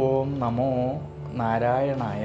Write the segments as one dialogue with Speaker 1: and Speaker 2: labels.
Speaker 1: ഓം നമോ നാരായണായ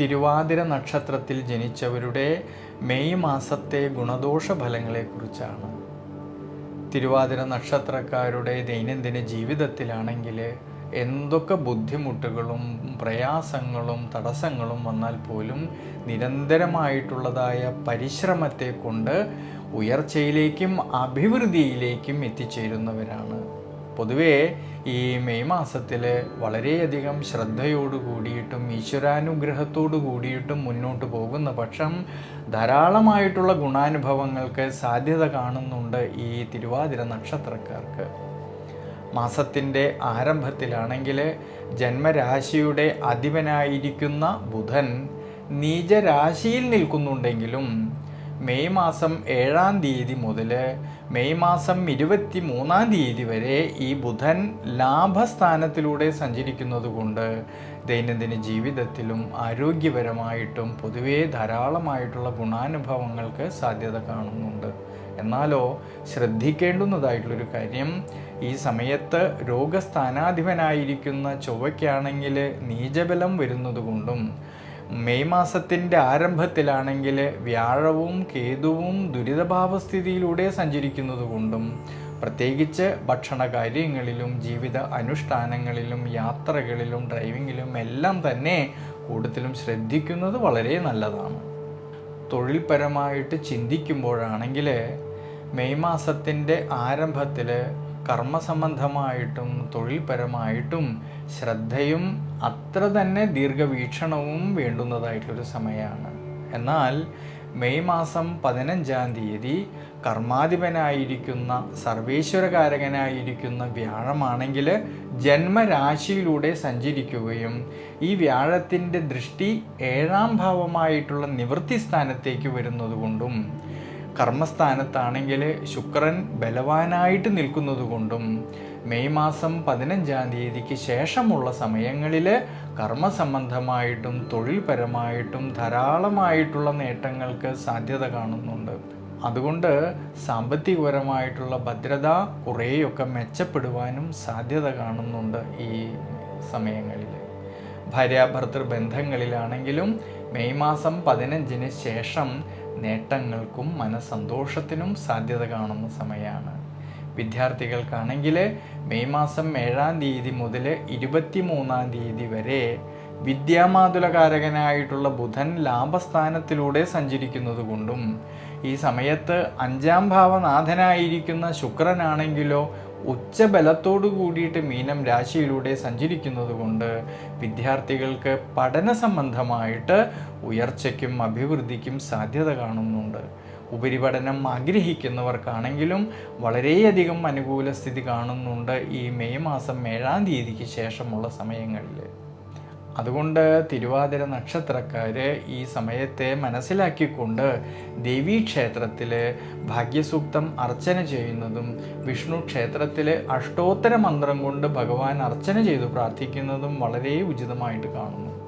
Speaker 1: തിരുവാതിര നക്ഷത്രത്തിൽ ജനിച്ചവരുടെ മെയ് മാസത്തെ ഗുണദോഷ ഫലങ്ങളെക്കുറിച്ചാണ് തിരുവാതിര നക്ഷത്രക്കാരുടെ ദൈനംദിന ജീവിതത്തിലാണെങ്കിൽ എന്തൊക്കെ ബുദ്ധിമുട്ടുകളും പ്രയാസങ്ങളും തടസ്സങ്ങളും വന്നാൽ പോലും നിരന്തരമായിട്ടുള്ളതായ പരിശ്രമത്തെ കൊണ്ട് ഉയർച്ചയിലേക്കും അഭിവൃദ്ധിയിലേക്കും എത്തിച്ചേരുന്നവരാണ്. പൊതുവേ ഈ മെയ് മാസത്തിൽ വളരെയധികം ശ്രദ്ധയോട് കൂടിയിട്ടും ഈശ്വരാനുഗ്രഹത്തോടു കൂടിയിട്ടും മുന്നോട്ട് പോകുന്ന പക്ഷം ധാരാളമായിട്ടുള്ള ഗുണാനുഭവങ്ങൾക്ക് സാധ്യത കാണുന്നുണ്ട് ഈ തിരുവാതിര നക്ഷത്രക്കാർക്ക്. മാസത്തിന്റെ ആരംഭത്തിലാണെങ്കിൽ ജന്മരാശിയുടെ അധിപനായിരിക്കുന്ന ബുധൻ നീചരാശിയിൽ നിൽക്കുന്നുണ്ടെങ്കിലും മെയ് മാസം ഏഴാം തീയതി മുതൽ മെയ് മാസം ഇരുപത്തി മൂന്നാം തീയതി വരെ ഈ ബുധൻ ലാഭസ്ഥാനത്തിലൂടെ സഞ്ചരിക്കുന്നത് കൊണ്ട് ദൈനംദിന ജീവിതത്തിലും ആരോഗ്യപരമായിട്ടും പൊതുവേ ധാരാളമായിട്ടുള്ള ഗുണാനുഭവങ്ങൾക്ക് സാധ്യത കാണുന്നുണ്ട്. എന്നാലോ ശ്രദ്ധിക്കേണ്ടുന്നതായിട്ടുള്ളൊരു കാര്യം ഈ സമയത്ത് രോഗസ്ഥാനാധിപനായിരിക്കുന്ന ചൊവ്വയ്ക്കാണെങ്കിൽ നീചബലം വരുന്നത് കൊണ്ടും മെയ് മാസത്തിന്റെ ആരംഭത്തിലാണെങ്കിൽ വ്യാഴവും കേതുവും ദുരിതഭാവസ്ഥിതിയിലൂടെ സഞ്ചരിക്കുന്നത് കൊണ്ടും പ്രത്യേകിച്ച് ഭക്ഷണ കാര്യങ്ങളിലും ജീവിത അനുഷ്ഠാനങ്ങളിലും യാത്രകളിലും ഡ്രൈവിങ്ങിലും എല്ലാം തന്നെ കൂടുതലും ശ്രദ്ധിക്കുന്നത് വളരെ നല്ലതാണ്. തൊഴിൽപരമായിട്ട് ചിന്തിക്കുമ്പോഴാണെങ്കിൽ മെയ് മാസത്തിന്റെ ആരംഭത്തിൽ കർമ്മസംബന്ധമായിട്ടും തൊഴിൽപരമായിട്ടും ശ്രദ്ധയും അത്ര തന്നെ ദീർഘവീക്ഷണവും വേണ്ടുന്നതായിട്ടുള്ളൊരു സമയമാണ്. എന്നാൽ മെയ് മാസം പതിനഞ്ചാം തീയതി കർമാധിപനായിരിക്കുന്ന സർവേശ്വരകാരകനായിരിക്കുന്ന വ്യാഴമാണെങ്കിൽ ജന്മരാശിയിലൂടെ സഞ്ചരിക്കുകയും ഈ വ്യാഴത്തിന്റെ ദൃഷ്ടി ഏഴാം ഭാവമായിട്ടുള്ള നിവൃത്തി സ്ഥാനത്തേക്ക് വരുന്നതുകൊണ്ടും കർമ്മസ്ഥാനത്താണെങ്കിൽ ശുക്രൻ ബലവാനായിട്ട് നിൽക്കുന്നതുകൊണ്ടും മെയ് മാസം പതിനഞ്ചാം തീയതിക്ക് ശേഷമുള്ള സമയങ്ങളിൽ കർമ്മസംബന്ധമായിട്ടും തൊഴിൽപരമായിട്ടും ധാരാളമായിട്ടുള്ള നേട്ടങ്ങൾക്ക് സാധ്യത കാണുന്നുണ്ട്. അതുകൊണ്ട് സാമ്പത്തികപരമായിട്ടുള്ള ഭദ്രത കുറേയൊക്കെ മെച്ചപ്പെടുവാനും സാധ്യത കാണുന്നുണ്ട് ഈ സമയങ്ങളിൽ. ഭാര്യാഭർത്തൃ ബന്ധങ്ങളിലാണെങ്കിലും മെയ് മാസം പതിനഞ്ചിന് ശേഷം നേട്ടങ്ങൾക്കും മനസ്സന്തോഷത്തിനും സാധ്യത കാണുന്ന സമയമാണ് വിദ്യാർത്ഥികൾക്കാണെങ്കിൽ മെയ് മാസം ഏഴാം തീയതി മുതൽ ഇരുപത്തി മൂന്നാം തീയതി വരെ വിദ്യാമാതുലകാരകനായിട്ടുള്ള ബുധൻ ലാഭസ്ഥാനത്തിലൂടെ സഞ്ചരിക്കുന്നതുകൊണ്ടും ഈ സമയത്ത് അഞ്ചാം ഭാവനാഥനായിരിക്കുന്ന ശുക്രനാണെങ്കിലോ ഉച്ചബലത്തോടു കൂടിയിട്ട് മീനം രാശിയിലൂടെ സഞ്ചരിക്കുന്നത് കൊണ്ട് വിദ്യാർത്ഥികൾക്ക് പഠന സംബന്ധമായിട്ട് ഉയർച്ചയ്ക്കും അഭിവൃദ്ധിക്കും സാധ്യത കാണുന്നുണ്ട്. ഉപരിപഠനം ആഗ്രഹിക്കുന്നവർക്കാണെങ്കിലും വളരെയധികം അനുകൂല സ്ഥിതി കാണുന്നുണ്ട് ഈ മെയ് മാസം ഏഴാം തീയതിക്ക് ശേഷമുള്ള സമയങ്ങളിൽ അതുകൊണ്ട് തിരുവാതിര നക്ഷത്രക്കാർ ഈ സമയത്തെ മനസ്സിലാക്കിക്കൊണ്ട് ദേവീക്ഷേത്രത്തിൽ ഭാഗ്യസൂക്തം അർച്ചന ചെയ്യുന്നതും വിഷ്ണു ക്ഷേത്രത്തിൽ അഷ്ടോത്തര മന്ത്രം കൊണ്ട് ഭഗവാൻ അർച്ചന ചെയ്തു പ്രാർത്ഥിക്കുന്നതും വളരെ ഉചിതമായിട്ട് കാണുന്നു.